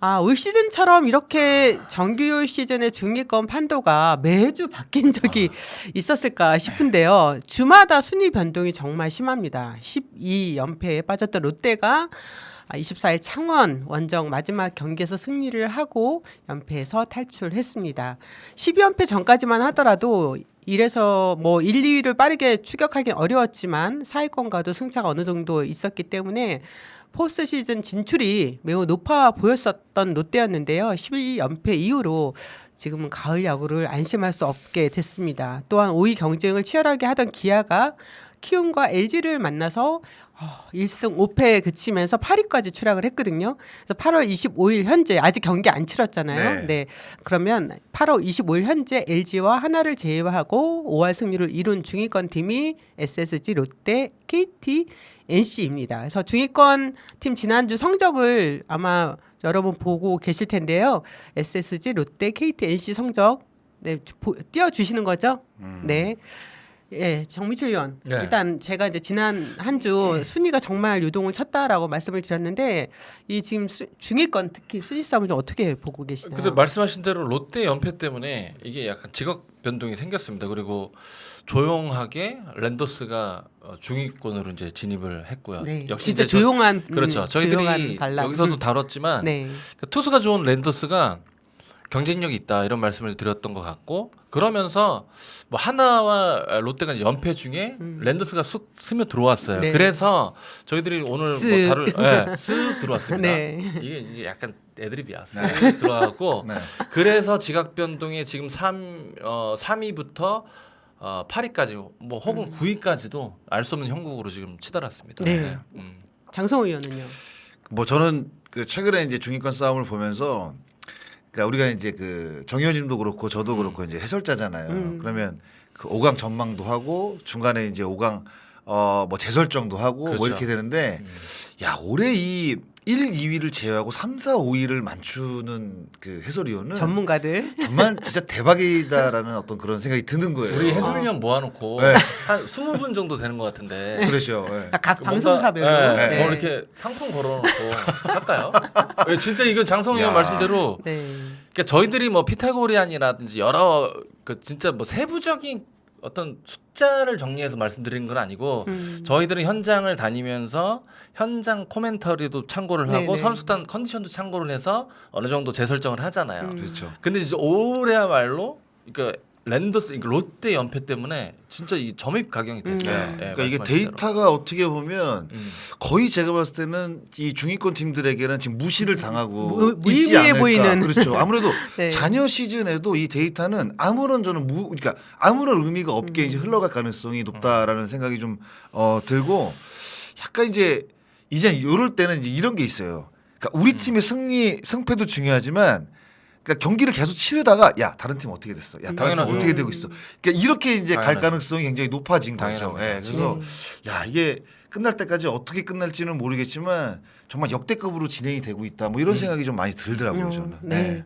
아, 올 시즌처럼 이렇게 정규 시즌의 중위권 판도가 매주 바뀐 적이 있었을까 싶은데요. 주마다 순위 변동이 정말 심합니다. 12연패에 빠졌던 롯데가 아, 24일 창원 원정 마지막 경기에서 승리를 하고 연패에서 탈출했습니다. 12연패 전까지만 하더라도 이래서 뭐 1, 2위를 빠르게 추격하기 어려웠지만 사위권과도 승차가 어느 정도 있었기 때문에 포스트 시즌 진출이 매우 높아 보였었던 롯데였는데요. 12연패 이후로 지금은 가을 야구를 안심할 수 없게 됐습니다. 또한 5위 경쟁을 치열하게 하던 기아가 키움과 LG를 만나서 어, 1승 5패에 그치면서 8위까지 추락을 했거든요. 그래서 8월 25일 현재 아직 경기 안 치렀잖아요. 네. 네. 그러면 8월 25일 현재 LG와 하나를 제외하고 5할 승률을 이룬 중위권 팀이 SSG, 롯데, KT, NC입니다. 그래서 중위권 팀 지난주 성적을 아마 여러분 보고 계실 텐데요. SSG, 롯데, KT, NC 성적 네, 띄워 주시는 거죠? 네. 예, 정미철 의원. 네. 일단 제가 이제 지난 한 주 순위가 정말 유동을 쳤다라고 말씀을 드렸는데 이 지금 수, 중위권 특히 순위 싸움을 좀 어떻게 보고 계시나요? 근데 말씀하신 대로 롯데 연패 때문에 이게 약간 직업 변동이 생겼습니다. 그리고 조용하게 랜더스가 어, 중위권으로 이제 진입을 했고요. 네, 역시 진짜 이제 저- 조용한 음, 그렇죠. 조용한 저희들이 반란. 여기서도 음. 다뤘지만 네. 그 투수가 좋은 랜더스가 경쟁력이 있다 이런 말씀을 드렸던 것 같고 그러면서 뭐 하나와 롯데가 이제 연패 중에 음. 랜더스가 쑥 스며 들어왔어요. 네. 그래서 저희들이 오늘 뭐 쓱. 다룰 예, 쓱 들어왔습니다. 네. 이게 이제 약간 애드립이야. 쓱 들어왔고 네. 그래서 지각 변동에 지금 3 어, 3위부터 어, 8위까지 뭐 혹은 9위까지도 알 수 없는 형국으로 지금 치달았습니다. 네. 음. 장성호 의원은요. 뭐 저는 그 최근에 이제 중위권 싸움을 보면서 그러니까 우리가 이제 그 정 의원님도 그렇고 저도 그렇고 이제 해설자잖아요. 음. 그러면 그 5강 전망도 하고 중간에 이제 5강 어뭐 재설정도 하고 그렇죠. 뭐 이렇게 되는데 음. 야 올해 이 1, 2위를 제외하고 3, 4, 5위를 맞추는 그 해설위원은 전문가들. 정말 진짜 대박이다라는 어떤 그런 생각이 드는 거예요. 우리 해설위원 모아놓고 네. 한 20분 정도 되는 것 같은데 그렇죠. 예. 각그 방송사별로. 뭔가, 예, 네. 뭐 이렇게 상품 걸어놓고 할까요? 예, 진짜 이건 장성 의원 야. 말씀대로 네. 그러니까 저희들이 뭐 피타고리안이라든지 여러 그 진짜 뭐 세부적인 어떤 숫자를 정리해서 말씀드리는 건 아니고 음. 저희들은 현장을 다니면서 현장 코멘터리도 참고를 하고 네네. 선수단 컨디션도 참고를 해서 어느 정도 재설정을 하잖아요. 음. 그렇죠. 근데 이제 올해야말로 그러니까 랜더스 그러니까 롯데 연패 때문에 진짜 이 점입 가경이 됐어요. 음. 예, 그러니까 이게 말씀하신 대로. 데이터가 어떻게 보면 음. 거의 제가 봤을 때는 이 중위권 팀들에게는 지금 무시를 당하고 무- 있지 무의미해 않을까. 보이는. 그렇죠. 아무래도 네. 자녀 시즌에도 이 데이터는 아무런 저는 무 그러니까 아무런 의미가 없게 음. 이제 흘러갈 가능성이 높다라는 생각이 좀 어, 들고 약간 이제 이제 이럴 때는 이제 이런 게 있어요. 그러니까 우리 음. 팀의 승리 승패도 중요하지만 그러니까 경기를 계속 치르다가 야 다른 팀 어떻게 됐어? 야 다른 팀 당연하죠. 어떻게 되고 있어? 그러니까 이렇게 이제 갈 당연하죠. 가능성이 굉장히 높아진 거죠. 당연합니다. 예, 그래서 네. 야 이게 끝날 때까지 어떻게 끝날지는 모르겠지만 정말 역대급으로 진행이 되고 있다. 뭐 이런 생각이 좀 많이 들더라고요 어, 저는. 네.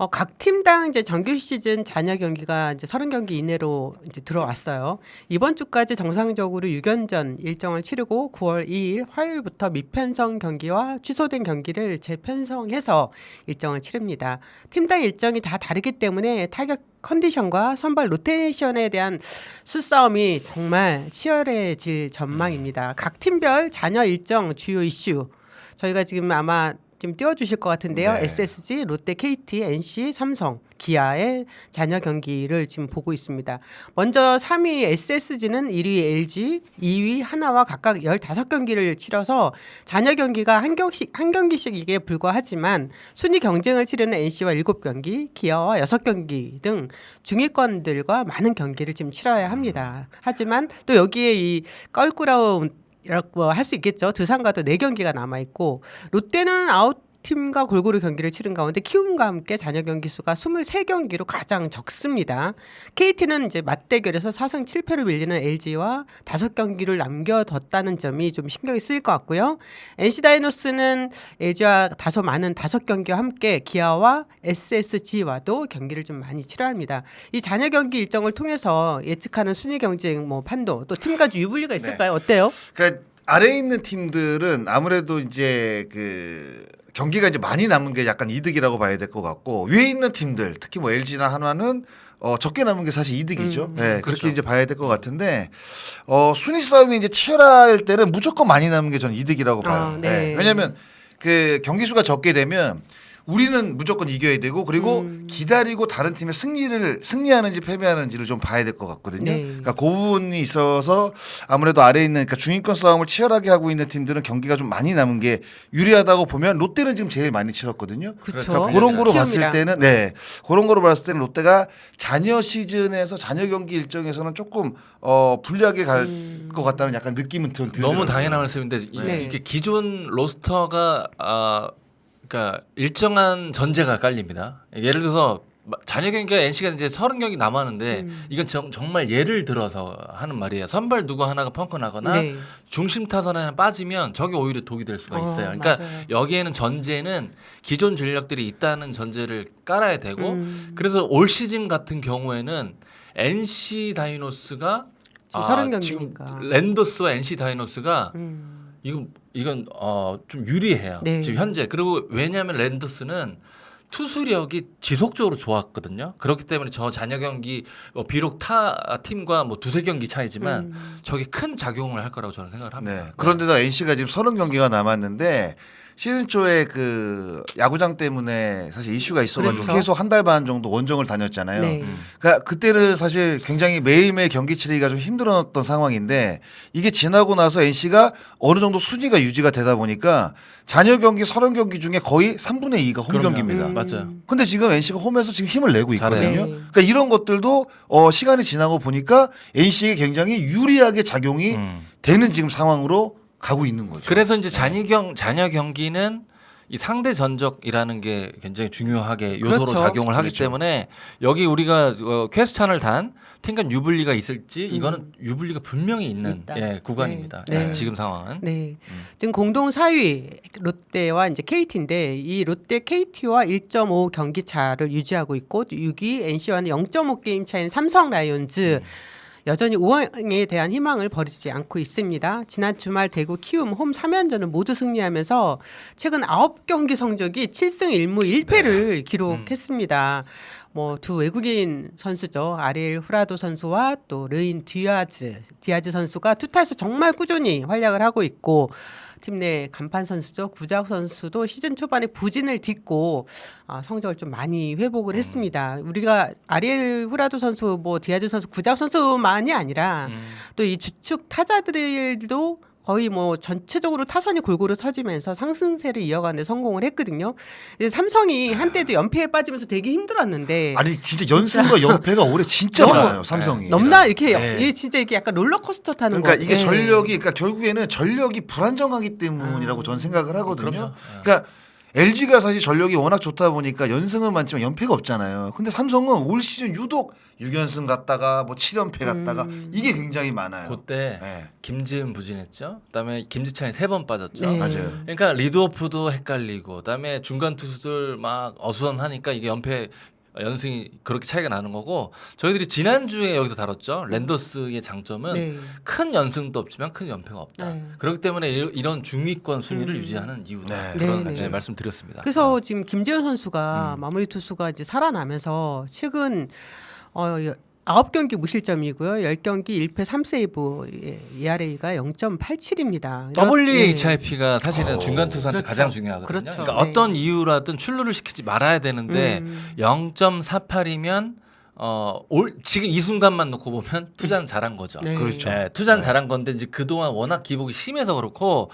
어, 각 팀당 이제 정규 시즌 잔여 경기가 이제 30경기 이내로 이제 들어왔어요. 이번 주까지 정상적으로 6연전 일정을 치르고 9월 2일 화요일부터 미편성 경기와 취소된 경기를 재편성해서 일정을 치릅니다. 팀당 일정이 다 다르기 때문에 타격 컨디션과 선발 로테이션에 대한 수싸움이 정말 치열해질 전망입니다. 각 팀별 잔여 일정 주요 이슈 저희가 지금 아마 좀 띄워주실 것 같은데요. 네. SSG, 롯데, KT, NC, 삼성, 기아의 잔여 경기를 지금 보고 있습니다. 먼저 3위 SSG는 1위 LG, 2위 하나와 각각 15경기를 치러서 잔여 경기가 한 경씩 한 경기씩이게 불과하지만 순위 경쟁을 치르는 NC와 7경기, 기아와 6경기 등 중위권들과 많은 경기를 지금 치러야 합니다. 하지만 또 여기에 이 껄끄러운 이 라고 할 수 있겠죠. 두산과도 네 경기가 남아 있고 롯데는 아웃 팀과 골고루 경기를 치른 가운데 키움과 함께 잔여 경기 수가 23경기로 가장 적습니다. KT는 이제 맞대결에서 4승 7패로 밀리는 LG와 5경기를 남겨뒀다는 점이 좀 신경이 쓰일 것 같고요. NC 다이노스는 LG와 다소 많은 5경기와 함께 기아와 SSG와도 경기를 좀 많이 치러야 합니다. 이 잔여 경기 일정을 통해서 예측하는 순위 경쟁 뭐 판도 또 팀과 유불리가 있을까요? 어때요? 그러니까 아래에 있는 팀들은 아무래도 이제 그 경기가 이제 많이 남은 게 약간 이득이라고 봐야 될 것 같고 위에 있는 팀들 특히 뭐 LG나 한화는 어, 적게 남은 게 사실 이득이죠. 음, 예, 그렇게 그렇죠. 이제 봐야 될 것 같은데 어, 순위 싸움이 이제 치열할 때는 무조건 많이 남은 게 저는 이득이라고 봐요. 아, 네. 예, 왜냐하면 그 경기 수가 적게 되면 우리는 무조건 이겨야 되고 그리고 음. 기다리고 다른 팀의 승리를 승리하는지 패배하는지를 좀 봐야 될 것 같거든요. 네. 그러니까 그 부분이 있어서 아무래도 아래 에 있는 그러니까 중위권 싸움을 치열하게 하고 있는 팀들은 경기가 좀 많이 남은 게 유리하다고 보면 롯데는 지금 제일 많이 치렀거든요. 그렇죠. 그러니까 그런 거로 봤을. 때는 네 그런 거로 봤을 때는 롯데가 잔여 시즌에서 잔여 경기 일정에서는 조금 어 불리하게 갈것 음. 같다는 약간 느낌은 들, 들더라고요. 너무 당연한 말씀인데 이, 네. 이게 기존 로스터가 아 그러니까 일정한 전제가 깔립니다. 예를 들어서 마- 잔여 경기가 NC가 이제 30경기 남았는데 음. 이건 정, 정말 예를 들어서 하는 말이에요. 선발 누구 하나가 펑크 나거나 네. 중심 타선에 빠지면 저게 오히려 독이 될 수가 어, 있어요. 그러니까 맞아요. 여기에는 전제는 기존 전력들이 있다는 전제를 깔아야 되고 음. 그래서 올 시즌 같은 경우에는 NC 다이노스가 지금 아, 30 지금 경기니까. 랜더스와 NC 다이노스가 음. 이건 이건 어 좀 유리해요. 네. 지금 현재 그리고 왜냐하면 랜더스는 투수력이 지속적으로 좋았거든요. 그렇기 때문에 저 잔여 경기 어, 비록 타 팀과 뭐 두세 경기 차이지만 음. 저게 큰 작용을 할 거라고 저는 생각을 합니다. 네. 그런데다 NC가 지금 30경기가 남았는데 시즌 초에 그 야구장 때문에 사실 이슈가 있어가지고 그렇죠. 계속 한 달 반 정도 원정을 다녔잖아요. 네. 음. 그러니까 그때는 사실 굉장히 매일매일 경기 치르기가 좀 힘들었던 상황인데 이게 지나고 나서 NC가 어느 정도 순위가 유지가 되다 보니까 잔여 경기 30경기 중에 거의 3분의 2가 홈 그럼요. 경기입니다. 음. 맞아요. 근데 지금 NC가 홈에서 지금 힘을 내고 있거든요. 잘해요. 네. 그러니까 이런 것들도 어, 시간이 지나고 보니까 NC에게 굉장히 유리하게 작용이 음. 되는 지금 상황으로 가고 있는 거죠. 그래서 이제 잔여 잔여 경기는 이 상대 전적이라는 게 굉장히 중요하게 요소로 그렇죠. 작용을 하기 그렇죠. 때문에 여기 우리가 어, 퀘스찬을 단 팀간 유불리가 있을지 이거는 유불리가 분명히 있는 음. 있다. 예, 구간입니다. 네. 예, 네. 지금 상황은 네. 음. 지금 공동 4위 롯데와 이제 KT인데 이 롯데 KT와 1.5 경기 차를 유지하고 있고 6위 NC와는 0.5 게임 차인 삼성 라이온즈 여전히 5강에 대한 희망을 버리지 않고 있습니다. 지난 주말 대구 키움 홈 3연전을 모두 승리하면서 최근 9경기 성적이 7승 1무 1패를 기록했습니다. 뭐두 외국인 선수죠. 아리엘 후라도 선수와 또 르인 디아즈 디아즈 선수가 투타에서 정말 꾸준히 활약을 하고 있고 팀 내 간판 선수죠. 구작 선수도 시즌 초반에 부진을 딛고 아, 성적을 좀 많이 회복을 했습니다. 우리가 아리엘 후라도 선수, 뭐 디아즈 선수, 구작 선수만이 아니라 음. 또이 주축 타자들도 거의 뭐 전체적으로 타선이 골고루 터지면서 상승세를 이어가는 데 성공을 했거든요. 이제 삼성이 한때도 연패에 빠지면서 되게 힘들었는데 아니 진짜 연승과 연패가 올해 진짜 너무- 많아요 삼성이. 넘나 이렇게 네. 이게 진짜 이게 약간 롤러코스터 타는 그러니까 거. 이게 예. 전력이 그러니까 결국에는 전력이 불안정하기 때문이라고 저는 생각을 하거든요. 그럼요. 예. 그러니까 LG가 사실 전력이 워낙 좋다 보니까 연승은 많지만 연패가 없잖아요. 근데 삼성은 올 시즌 유독 6연승 갔다가 뭐 7연패 갔다가 음. 이게 굉장히 많아요. 그때 네. 김지은 부진했죠. 그다음에 김지찬이 세 번 빠졌죠. 네. 맞아요. 그러니까 리드오프도 헷갈리고 그다음에 중간 투수들 막 어수선하니까 이게 연패 연승이 그렇게 차이가 나는 거고 저희들이 지난주에 여기서 다뤘죠. 랜더스의 장점은 네. 큰 연승도 없지만 큰 연패가 없다. 네. 그렇기 때문에 이- 이런 중위권 순위를 음. 유지하는 이유다. 네. 그런 네, 네. 말씀드렸습니다. 그래서 지금 김재현 선수가 음. 마무리 투수가 이제 살아나면서 최근 어 여- 아홉 경기 무실점이고요. 열 경기 1패 3세이브 예, ERA가 0.87입니다. WHIP가 사실은 어. 중간 투수한테 그렇죠. 가장 중요하거든요. 그렇죠. 그러니까 네. 어떤 이유라든 출루를 시키지 말아야 되는데 음. 0.48이면 어, 올 지금 이 순간만 놓고 보면 투자는 잘한 거죠. 네. 그렇죠. 예, 투자는 네. 잘한 건데 이제 그동안 워낙 기복이 심해서 그렇고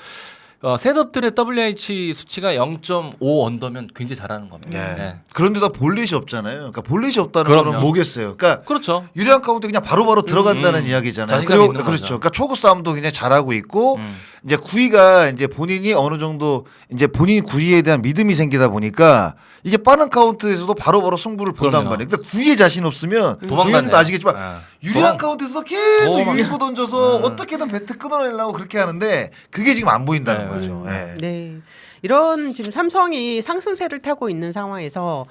어, 셋업들의 WH 수치가 0.5 언더면 굉장히 잘하는 겁니다. 네. 예. 그런데다 볼넷이 없잖아요. 그러니까 볼넷이 없다는 그럼요. 거는 뭐겠어요. 그러니까 그렇죠. 유리한 카운트 그냥 바로바로 들어간다는 음. 이야기잖아요. 그리고 있는 그렇죠. 거죠. 그러니까 초구 싸움도 굉장히 잘하고 있고 음. 이제 구위가 이제 본인이 어느 정도 이제 본인 구위에 대한 믿음이 생기다 보니까 이게 빠른 카운트에서도 바로바로 승부를 본단 그럼요. 말이에요. 근데 구위에 자신 없으면 도망가네. 정현님도 아시겠지만 아. 유리한 도망- 카운트에서 계속 도망- 유인구 던져서 음. 어떻게든 배트 끊어내려고 그렇게 하는데 그게 지금 안 보인다는 네. 거죠. 음, 예. 네. 이런 지금 삼성이 상승세를 타고 있는 상황에서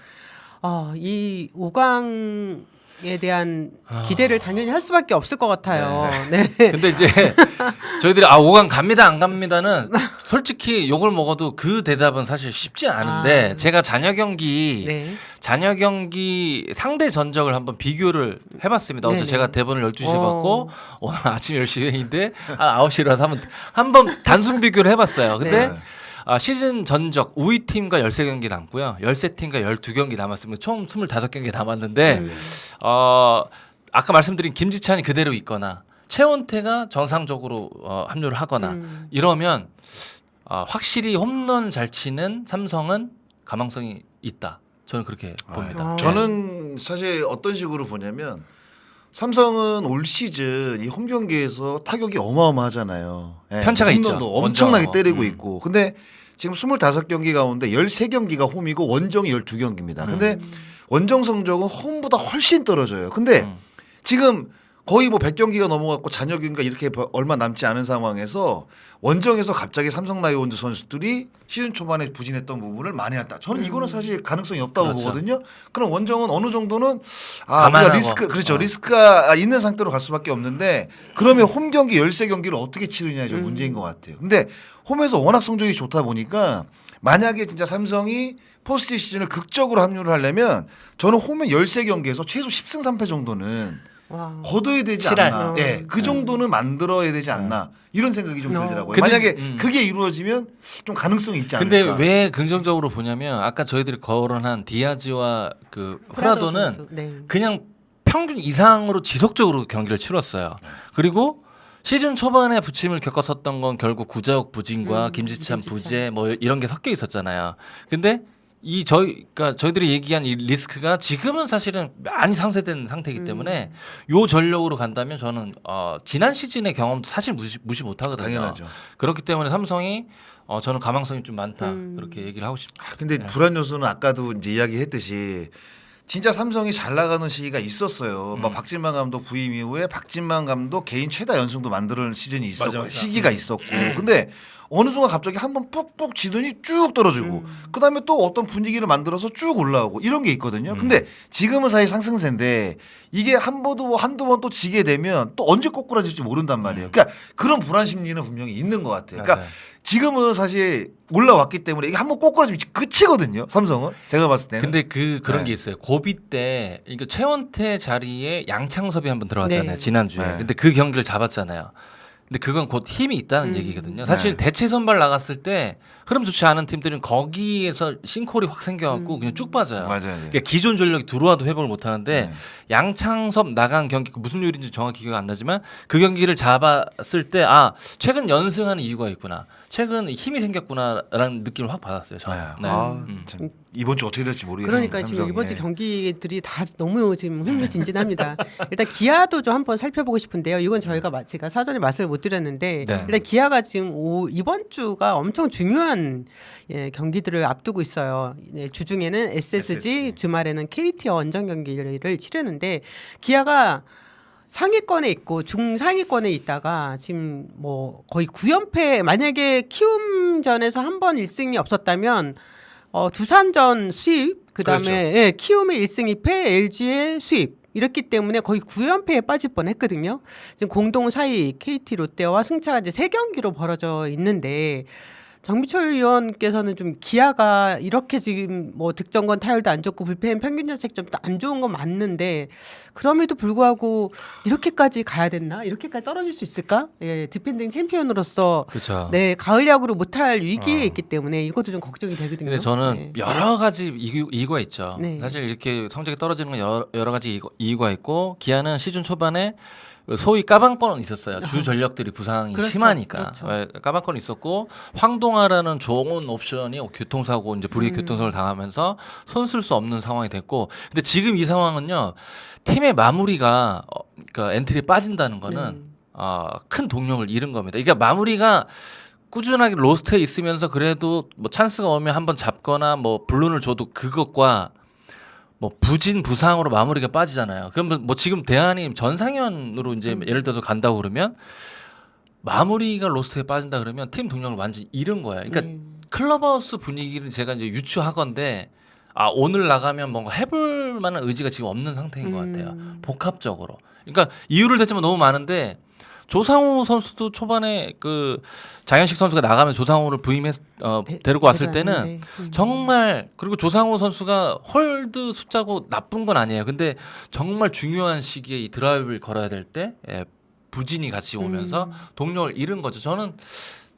어, 이 5강 에 대한 아. 기대를 당연히 할 수밖에 없을 것 같아요. 네. 근데 이제 저희들이 아 5강 갑니다 안 갑니다는 솔직히 욕을 먹어도 그 대답은 사실 쉽지 않은데 아. 제가 자녀 경기 네. 자녀 경기 상대 전적을 한번 비교를 해봤습니다. 어제 네네. 제가 대본을 12시에 어. 받고 오늘 아침 10시 회의인데 아, 9시라서 한번 한번 단순 비교를 해봤어요. 근데 네. 아, 시즌 전적 우위 팀과 13경기 남고요. 13팀과 12경기 남았습니다. 총 25경기 남았는데 음. 어, 아까 말씀드린 김지찬이 그대로 있거나 최원태가 정상적으로 어, 합류를 하거나 음. 이러면 어, 확실히 홈런 잘 치는 삼성은 가망성이 있다. 저는 그렇게 봅니다. 아. 저는 사실 어떤 식으로 보냐면 삼성은 올 시즌 이 홈 경기에서 타격이 어마어마하잖아요. 예, 편차가 있죠. 홈런도 엄청나게 원정. 때리고 음. 있고. 근데 지금 25경기 가운데 13경기가 홈이고 원정이 12경기입니다. 근데 원정 성적은 홈보다 훨씬 떨어져요. 근데 음. 지금 거의 뭐 100경기가 넘어갔고 잔여 경기가 이렇게 버- 얼마 남지 않은 상황에서 원정에서 갑자기 삼성 라이온즈 선수들이 시즌 초반에 부진했던 부분을 만회했다. 저는 이거는 사실 가능성이 없다고 그렇죠. 보거든요. 그럼 원정은 어느 정도는 아. 우리가 리스크 그렇죠. 어. 리스크가 있는 상태로 갈 수밖에 없는데 그러면 홈 경기 13경기를 어떻게 치르냐가 좀 음. 문제인 것 같아요. 근데 홈에서 워낙 성적이 좋다 보니까 만약에 진짜 삼성이 포스트 시즌을 극적으로 합류를 하려면 저는 홈에 13경기에서 최소 10승 3패 정도는 와. 거둬야 되지 실할. 않나. 어. 예, 그 정도는 만들어야 되지 않나. 이런 생각이 좀 어. 들더라고요. 근데- 만약에 음. 그게 이루어지면 좀 가능성이 있지 근데 않을까. 왜 긍정적으로 보냐면 아까 저희들이 거론한 디아즈와 그 프라도 프라도는 선수. 네. 그냥 평균 이상으로 지속적으로 경기를 치렀어요. 그리고 시즌 초반에 부침을 겪었었던 건 결국 구자욱 부진과 음, 김지찬 김지찬. 부재 뭐 이런 게 섞여 있었잖아요. 근데 이 저희 그러니까 저희들이 얘기한 이 리스크가 지금은 사실은 많이 상쇄된 상태이기 음. 때문에 요 전력으로 간다면 저는 어 지난 시즌의 경험도 사실 무시, 무시 못 하거든요. 당연하죠. 그렇기 때문에 삼성이 어 저는 가망성이 좀 많다 음. 그렇게 얘기를 하고 싶습니다. 아, 근데 불안 요소는 아까도 이제 이야기했듯이 진짜 삼성이 잘 나가는 시기가 있었어요. 뭐 음. 박진만 감독 부임 이후에 박진만 감독 개인 최다 연승도 만드는 시즌이 있었고 맞아, 맞아. 시기가 있었고. 근데 어느 순간 갑자기 한번 푹푹 지더니 쭉 떨어지고 음. 그다음에 또 어떤 분위기를 만들어서 쭉 올라오고 이런 게 있거든요. 근데 지금은 사실 상승세인데 이게 한 번도 뭐 한두 번 또 지게 되면 또 언제 꼬꾸라질지 모른단 말이에요. 그러니까 그런 불안 심리는 분명히 있는 것 같아요. 그러니까 맞아요. 지금은 사실 올라왔기 때문에 이게 한번 꼬꾸라지면 끝이거든요. 삼성은 제가 봤을 때는. 근데 그 그런 네. 게 있어요. 고비 때 이거 최원태 자리에 양창섭이 한번 들어갔잖아요. 네. 지난주에. 네. 근데 그 경기를 잡았잖아요. 근데 그건 곧 힘이 있다는 음. 얘기거든요. 사실 네. 대체 선발 나갔을 때 흐름 좋지 않은 팀들은 거기에서 싱콜이 확 생겨갖고 음. 그냥 쭉 빠져요. 맞아요. 그러니까 기존 전력이 들어와도 회복을 못 하는데 네. 양창섭 나간 경기 그 무슨 요일인지 정확히 기억 안 나지만 그 경기를 잡았을 때 아 최근 연승하는 이유가 있구나 최근 힘이 생겼구나라는 느낌을 확 받았어요 저는 네. 아, 음. 참 이번 주 어떻게 될지 모르겠어요. 그러니까 지금. 이번 주 예. 경기들이 다 너무 지금 흥미진진합니다. 일단 기아도 좀 한번 살펴보고 싶은데요. 이건 저희가 마- 제가 사전에 말씀을 못 드렸는데 네. 일단 기아가 지금 오, 이번 주가 엄청 중요한 예, 경기들을 앞두고 있어요. 네, 주중에는 SSG, SSG. 주말에는 KT 원정 경기를 치르는데 기아가 상위권에 있고 중상위권에 있다가 지금 뭐 거의 9연패 만약에 키움전에서 한 번 1승이 없었다면 어 두산전 수입 그 다음에 그렇죠. 예, 키움의 1승 2패 LG의 수입 이렇기 때문에 거의 9연패에 빠질 뻔 했거든요. 지금 공동 4위 KT 롯데와 승차가 이제 세 경기로 벌어져 있는데 정미철 의원께서는 좀 기아가 이렇게 지금 뭐 득점권 타율도 안 좋고 불펜 평균 자책점도 안 좋은 건 맞는데 그럼에도 불구하고 이렇게까지 가야 됐나? 이렇게까지 떨어질 수 있을까? 예, 디펜딩 챔피언으로서 그렇죠. 네 가을 야구를 못할 위기에 어. 있기 때문에 이것도 좀 걱정이 되거든요. 근데 저는 네. 여러 가지 이유, 이유가 있죠. 네. 사실 이렇게 성적이 떨어지는 건 여러, 여러 가지 이유- 이유가 있고 기아는 시즌 초반에 소위 까방권은 있었어요. 주 전력들이 부상이 그렇죠. 심하니까 그렇죠. 예, 까방권 있었고 황동아라는 좋은 옵션이 교통사고 이제 불의 음. 교통사고를 당하면서 손 쓸 수 없는 상황이 됐고 근데 지금 이 상황은요 팀의 마무리가 어, 그러니까 엔트리 빠진다는 거는 음. 어, 큰 동력을 잃은 겁니다. 그러니까 마무리가 꾸준하게 로스트에 있으면서 그래도 뭐 찬스가 오면 한번 잡거나 뭐 블룬을 줘도 그것과 뭐 부진 부상으로 마무리가 빠지잖아요. 그러면 뭐 지금 대한이 전상현으로 이제 음. 예를 들어서 간다고 그러면 마무리가 로스트에 빠진다 그러면 팀 동력을 완전 히 잃은 거예요. 그러니까 음. 클럽하우스 분위기를 제가 이제 유추하건데 아 오늘 나가면 뭔가 해볼 만한 의지가 지금 없는 상태인 것 같아요. 음. 복합적으로. 그러니까 이유를 대자면 너무 많은데 조상우 선수도 초반에 그 장현식 선수가 나가면 조상우를 부임해 어, 데- 데리고 왔을 때는 음. 정말 그리고 조상우 선수가 홀드 숫자고 나쁜 건 아니에요. 근데 정말 중요한 시기에 이 드라이브를 걸어야 될때 예, 부진이 같이 오면서 음. 동력을 잃은 거죠. 저는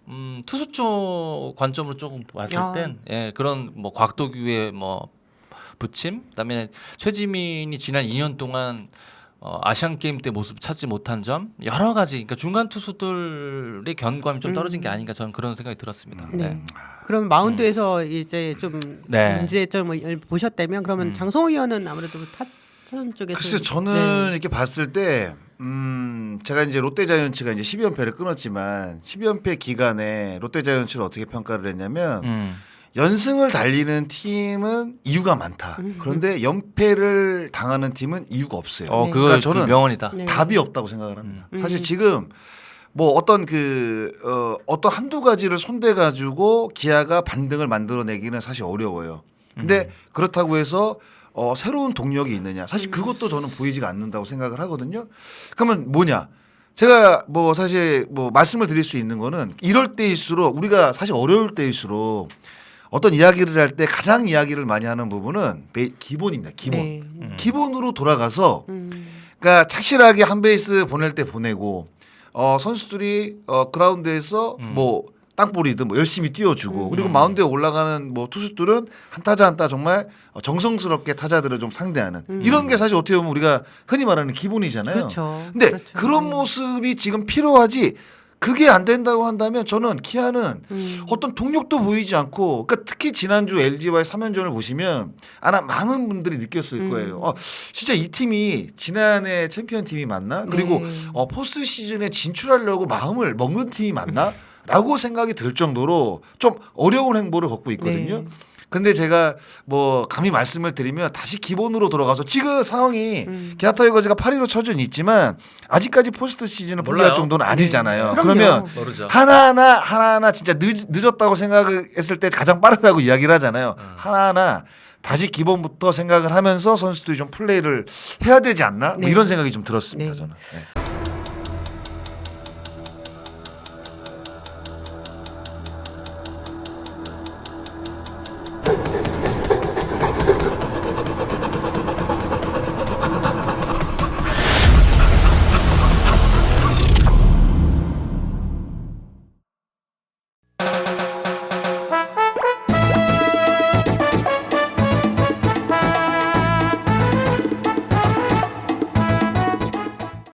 음, 투수 쪽 관점으로 조금 봤을 아. 땐 예, 그런 뭐 곽도규의 뭐 부침, 그다음에 최지민이 지난 2년 동안 어, 아시안 게임 때 모습 찾지 못한 점 여러 가지 그러니까 중간 투수들의 견고함이 좀 떨어진 게 음. 아닌가 저는 그런 생각이 들었습니다. 네. 네. 그럼 마운드에서 이제 좀 네. 문제점을 보셨다면 그러면 음. 장성호 의원은 아무래도 타선 쪽에서 글쎄 저는 네. 이렇게 봤을 때 음, 제가 이제 롯데자이언츠가 이제 12연패를 끊었지만 12연패 기간에 롯데자이언츠를 어떻게 평가를 했냐면 음. 연승을 달리는 팀은 이유가 많다. 음. 그런데 연패를 당하는 팀은 이유가 없어요. 어, 네. 그거 그러니까 저는 그 명언이다. 네. 답이 없다고 생각을 합니다. 음. 사실 음. 지금 뭐 어떤 그 어, 어떤 한두 가지를 손대 가지고 기아가 반등을 만들어내기는 사실 어려워요. 근데 음. 그렇다고 해서 어, 새로운 동력이 있느냐? 음. 사실 그것도 저는 보이지가 않는다고 생각을 하거든요. 그러면 뭐냐? 제가 뭐 사실 뭐 말씀을 드릴 수 있는 거는 이럴 때일수록 우리가 사실 어려울 때일수록 어떤 이야기를 할 때 가장 이야기를 많이 하는 부분은 매- 기본입니다. 기본. 네. 음. 기본으로 돌아가서 음. 그러니까 착실하게 한 베이스 보낼 때 보내고 어 선수들이 어 그라운드에서 음. 뭐 땅볼이든 뭐 열심히 뛰어주고 음. 그리고 마운드에 올라가는 뭐 투수들은 한 타자 한 타 정말 어, 정성스럽게 타자들을 좀 상대하는 음. 이런 게 사실 어떻게 보면 우리가 흔히 말하는 기본이잖아요. 그렇죠. 근데 그렇죠. 그런 네. 모습이 지금 필요하지 그게 안 된다고 한다면 저는 기아는 음. 어떤 동력도 보이지 않고 그러니까 특히 지난주 LG와의 3연전을 보시면 아마 많은 분들이 느꼈을 음. 거예요. 어, 진짜 이 팀이 지난해 챔피언 팀이 맞나? 그리고 네. 어, 포스트 시즌에 진출하려고 마음을 먹는 팀이 맞나? 라고 생각이 들 정도로 좀 어려운 행보를 걷고 있거든요. 네. 근데 제가 뭐 감히 말씀을 드리면 다시 기본으로 돌아가서 지금 상황이 음. 기아 타이거즈가 8위로 처진 있지만 아직까지 포스트 시즌을 몰라요. 정도는 아니잖아요. 그럼요. 그러면 모르죠. 하나하나 하나하나 진짜 늦, 늦었다고 생각했을 때 가장 빠르다고 이야기를 하잖아요. 음. 하나하나 다시 기본부터 생각을 하면서 선수들이 좀 플레이를 해야 되지 않나? 뭐 네. 이런 생각이 좀 들었습니다. 네. 저는. 네.